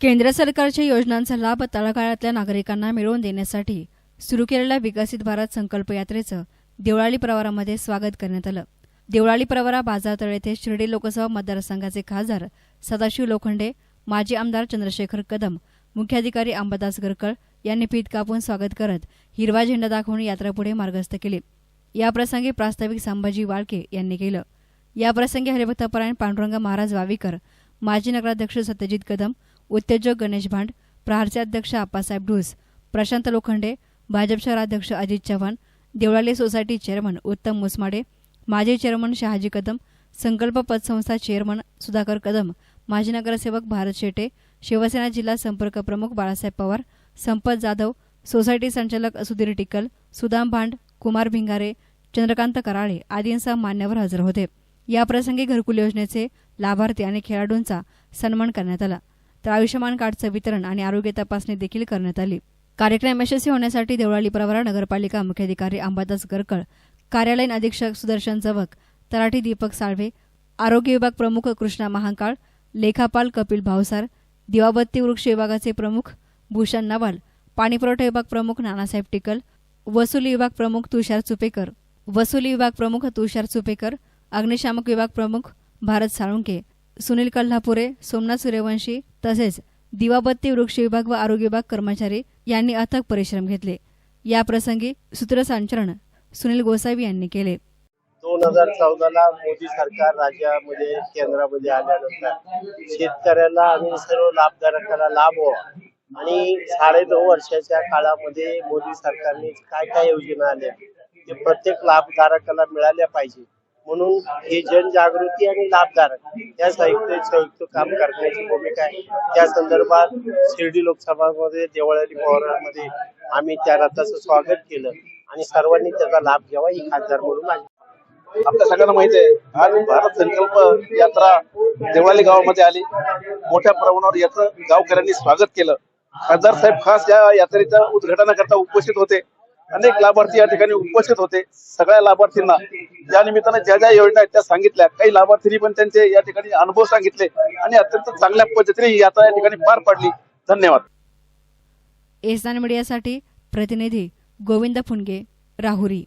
केंद्र सरकारच्या योजनांचा लाभ तळागाळातल्या नागरिकांना मिळवून देण्यासाठी सुरू केलेल्या विकसित भारत संकल्प यात्रेचं देवळाली प्रवारामध्ये स्वागत करण्यात आलं. देवळाली प्रवारा बाजारतळ येथे शिर्डी लोकसभा मतदारसंघाचे खासदार सदाशिव लोखंडे माजी आमदार चंद्रशेखर कदम मुख्याधिकारी अंबादास गरकळ यांनी फीत कापून स्वागत करत हिरवा झेंडा दाखवून यात्रा पुढे मार्गस्थ केली. याप्रसंगी प्रास्ताविक संभाजी वाळके यांनी केलं. याप्रसंगी हरिभक्तपरायण पांडुरंग महाराज वावीकर माजी नगराध्यक्ष सत्यजित कदम उद्योजक गणेश भांड प्रहारचे अध्यक्ष आप्पासाहेब ढुस प्रशांत लोखंडे भाजप शहराध्यक्ष अजित चव्हाण देवळाली सोसायटी चेअरमन उत्तम मुसमाडे माजी चेअरमन शहाजी कदम संकल्प पतसंस्था चेअरमन सुधाकर कदम माजी नगरसेवक भारत शेटे शिवसेना जिल्हा संपर्क प्रमुख बाळासाहेब पवार संपत जाधव सोसायटी संचालक सुधीर टिकल सुदाम भांड कुमार भिंगारे चंद्रकांत कराळे आदींसह मान्यवर हजर होते. याप्रसंगी घरकुल योजनेचे लाभार्थी आणि खेळाडूंचा सन्मान करण्यात आला. तर आयुष्यमान कार्डचं वितरण आणि आरोग्य तपासणी देखील करण्यात आली. कार्यक्रम यशस्वी होण्यासाठी देवळाली प्रवरा नगरपालिका मुख्याधिकारी अंबादास गरकळ कार्यालयीन अधीक्षक सुदर्शन चवक तलाठी दीपक साळवे आरोग्य विभाग प्रमुख कृष्णा महांकाळ लेखापाल कपिल भावसार दिवाबत्ती वृक्ष विभागाचे प्रमुख भूषण नवाल पाणीपुरवठा विभाग प्रमुख नानासाहेब टिकल वसुली विभाग प्रमुख तुषार चुपेकर वसुली विभाग प्रमुख तुषार चुपेकर अग्निशामक विभाग प्रमुख भारत साळुंके सुनील कल्हापुरे सोमनाथ सूर्यवंशी तसेच दिवाबत्ती वृक्ष विभाग व आरोग्य विभाग कर्मचारी यांनी अथक परिश्रम घेतले. याप्रसंगी सूत्रसंचलन सुनील गोसावी यांनी केले. दोन हजार चौदाला मोदी सरकार राज्यामध्ये केंद्रामध्ये आल्यानंतर शेतकऱ्याला आणि सर्व लाभधारकाला लाभ व्हावा. आणि साडेनऊ वर्षाच्या काळामध्ये मोदी सरकारने काय काय योजना आल्या? ते प्रत्येक लाभधारकाला मिळाल्या पाहिजे. म्हणून हे जनजागृती आणि लाभधारक या साहित्य संयुक्त काम करण्याची भूमिका आहे. त्या संदर्भात शिर्डी लोकसभामध्ये देवळाली पवारांमध्ये आम्ही त्या रथाचं स्वागत केलं आणि सर्वांनी त्याचा लाभ घ्यावा ही खासदार म्हणून माझी आपल्या सगळ्यांना माहिती आहे आज भारत संकल्प यात्रा देवळाली गावामध्ये आली. मोठ्या प्रमाणावर याचं गावकऱ्यांनी स्वागत केलं. खासदार साहेब खास या यात्रेच्या उद्घाटनाकरता उपस्थित होते. अनेक लाभार्थी या ठिकाणी उपस्थित होते. सगळ्या लाभार्थींना या निमित्तानं ज्या ज्या योजना आहेत त्या सांगितल्या काही लाभार्थींनी पण त्यांचे या ठिकाणी अनुभव सांगितले आणि अत्यंत चांगल्या पद्धतीने यात्रा या ठिकाणी पार पाडली. धन्यवाद. एसनान मीडियासाठी प्रतिनिधी गोविंद फुंडगे राहुरी.